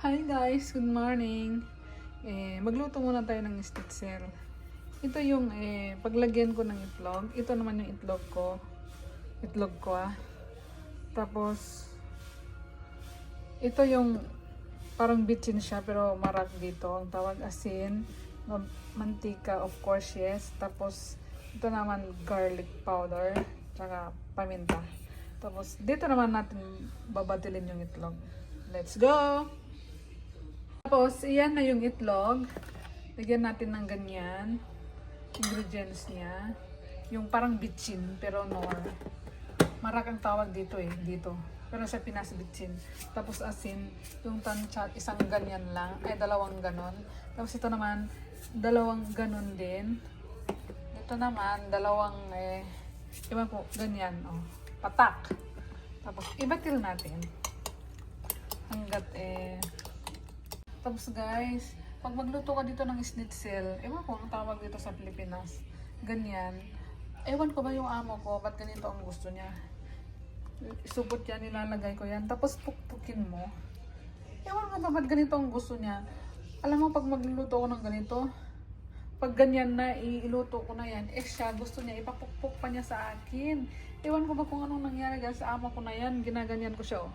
Hi guys, good morning. Eh, magluto muna tayo ng schnitzel. Ito yung eh, paglagyan ko ng itlog. Ito naman yung itlog ko. Itlog ko ah. Tapos, ito yung parang bitchin siya pero marak dito. Ang tawag asin, ma- mantika of course yes. Tapos, ito naman garlic powder, tsaka paminta. Tapos, dito naman natin babatilin yung itlog. Let's go! Tapos, iyan na yung itlog. Lagyan natin ng ganyan. Ingredients niya. Yung parang bitchin, pero nor. Marak ang tawag dito eh, dito. Pero sa Pinas, bitchin. Tapos asin, yung tanchat, isang ganyan lang. Ay, dalawang ganon. Tapos ito naman, dalawang ganon din. Ito naman, dalawang eh, iba po, ganyan, oh. Patak. Tapos, ibatil natin. Hanggat eh, tapos guys, pag magluto ka dito ng schnitzel, ewan ko ang tawag dito sa Pilipinas, ganyan. Ewan ko ba yung amo ko, ba't ganito ang gusto niya? Supot yan, nilalagay ko yan. Tapos pukpukin mo. Ewan ko ba ba't ganito ang gusto niya? Alam mo, pag magluluto ko ng ganito, pag ganyan na, iluto ko na yan, eh siya, gusto niya, ipapukpuk pa niya sa akin. Ewan ko ba kung anong nangyari dahil sa amo ko na yan, ginaganyan ko siya, oh.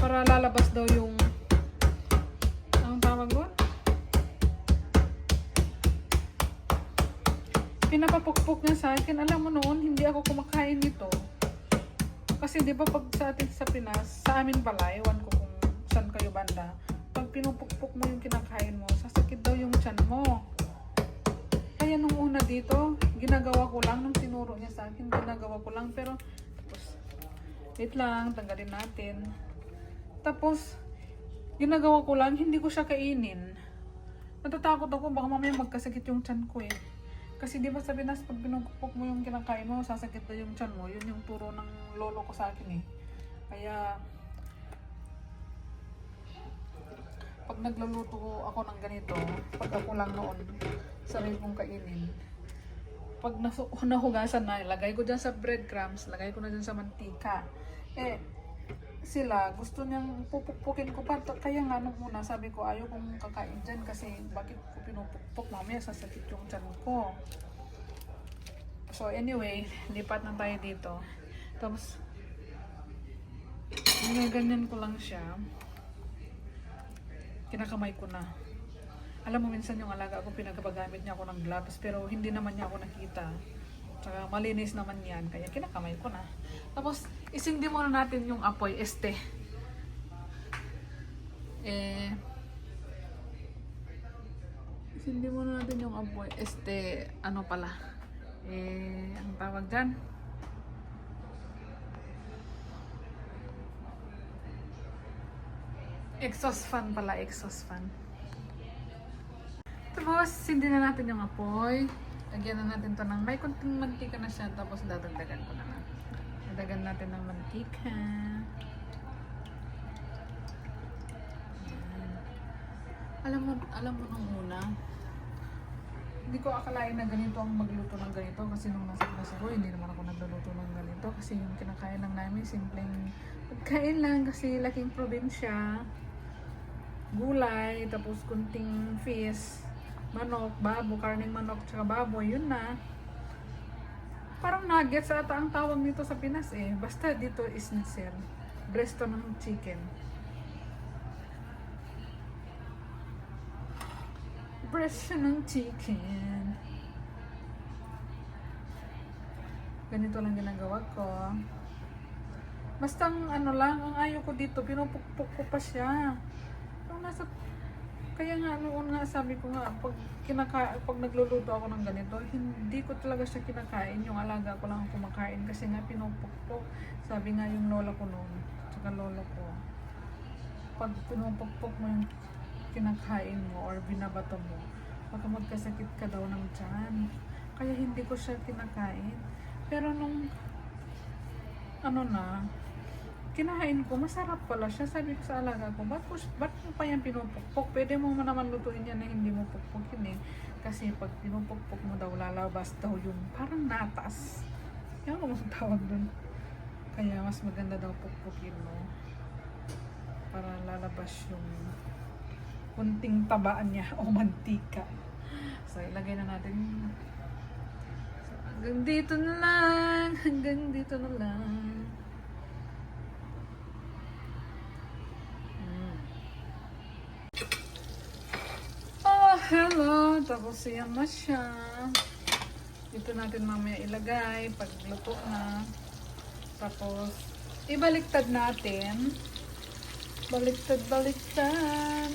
Para lalabas daw yung anong tawag doon? Pinapapukpok niya sa akin. Alam mo noon, hindi ako kumakain nito. Kasi di ba pag sa atin sa Pinas, sa amin pala, ewan ko kung saan kayo banda, pag pinupukpok mo yung kinakain mo, sasakit daw yung tiyan mo. Kaya nung una dito, ginagawa ko lang, nung tinuro niya sa akin, ginagawa ko lang, pero tapos, wait lang, tanggalin natin. Tapos, ginagawa ko lang, hindi ko siya kainin. Natatakot ako, baka mamaya magkasakit yung tiyan ko eh. Kasi di ba sa Pinas, pag pinupukpok mo yung kinakain mo, sasakit na yung tiyan mo. Yun yung turo ng lolo ko sa akin eh. Kaya, pag nagluluto ako ng ganito, pag ako lang noon, sarili kong kainin. Pag nahugasan na, lagay ko dyan sa breadcrumbs, lagay ko na dyan sa mantika. Eh, sila, gusto niyang pupukpukin ko pa. Kaya nga nung una, sabi ko, ayaw kong kakain dyan kasi bakit ko pinupukpok, mamaya sasakit yung tiyan ko. So anyway, lipat na tayo dito. Tapos, ganyan ko lang siya. Kinakamay ko na. Alam mo, minsan yung alaga ko, pinagagamit niya ako ng gloves, pero hindi naman niya ako nakita. Tsaka malinis naman yan, kaya kinakamay ko na. Tapos, isindi muna natin yung apoy, este. Eh, isindi muna natin yung apoy, este, ano pala. Eh, ang tawag dyan? Exhaust fan pala, exhaust fan. Tapos, sindi na natin yung apoy. Lagyan na natin to ng may konting mantika na siya. Tapos, dadagdagan ko na lang. Dadagan natin ng mantika. Alam mo, alam mo nung una, hindi ko akalain na ganito ang magluto ng ganito kasi nung nasa Pinas ako, hindi naman ako nagluluto ng ganito kasi yung kinakain lang namin, simpleng pagkain lang kasi laking probinsya gulay, tapos kunting fish, manok, babo, karning manok, tsaka baboy, yun na. Parang nuggets ata ang tawag nito sa Pinas eh. Basta dito is schnitzel. Bresto ng chicken. Bresto ng chicken. Ganito lang ginagawa ko. Basta ang ano lang, ang ayaw ko dito, pinupukpuk ko pa siya. Nung nasa kaya nga noon nga sabi ko nga pag kinaka pag nagluluto ako ng ganito, hindi ko talaga siya kinakain. Yung alaga ko lang ang kumakain kasi nga pinupukpok. Sabi nga yung lola ko noon, tsaka lolo ko. Pag pinupukpok mo yung kinakain mo or binabato mo, baka magkasakit ka daw ng tiyan. Kaya hindi ko siya kinakain. Pero nung ano na, kinahain ko, masarap pala siya. Sabi ko sa alaga ko, ba't, ko, ba't mo pa yan pinupukpok? Pwede mo naman lutuin yan na hindi mo pukpukin eh. Kasi pag pinupukpok mo daw, lalabas daw yung parang natas. Yan mo tawag dun. Kaya mas maganda daw pukpukin mo. para lalabas yung kunting tabaan niya o mantika. So, ilagay na natin. So, hanggang dito na lang. Hanggang dito na lang. Mm. Oh, hello. Tapos yan na siya. Dito natin mamaya ilagay pag luto na. Tapos, ibaliktad natin. Baliktad, baliktad.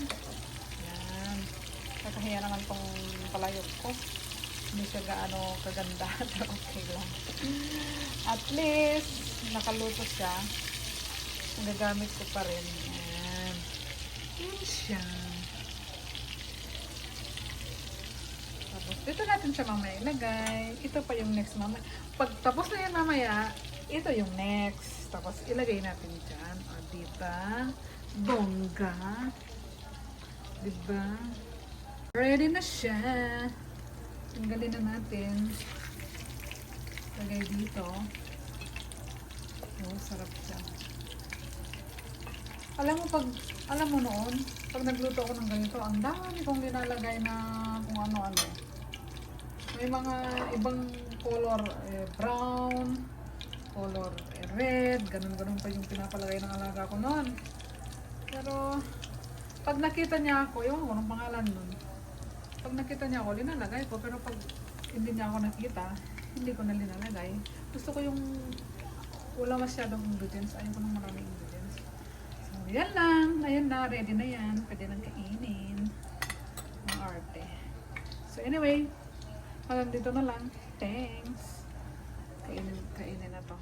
Yan. Kakahiya naman tong palayog ko. Hindi siya gaano kaganda. Okay lang. At least, nakaluto siya. Nagagamit ko pa rin. Yan. Yan siya. Tapos, dito natin siya mamaya ilagay. Ito pa yung next mamaya. Pag tapos na yan mamaya, ito yung next. Tapos, ilagay natin dyan. O, diba? Bongga. Diba? Ready na siya. Tanggalin na natin. Lagay dito. Oh, sarap siya. Alam mo pag, alam mo noon, pag nagluto ako ng ganito, ang dami kong linalagay na kung. May mga ibang color, eh, brown, color eh, red, ganun-ganun pa yung pinapalagay ng alaga ko noon. Pero, pag nakita niya ako, yung anong pangalan nun. Pag nakita niya ako, linalagay ko. Pero pag hindi niya ako nakita, hindi ko na linalagay. Gusto ko yung wala masyadong ingredients. Ayaw ko ng maraming ingredients. So, yan lang. Ayun na, ready na yan. Pwede nang kainin. Ang arte. So, anyway, hanggang dito na lang. Thanks. Kainin, kainin na to.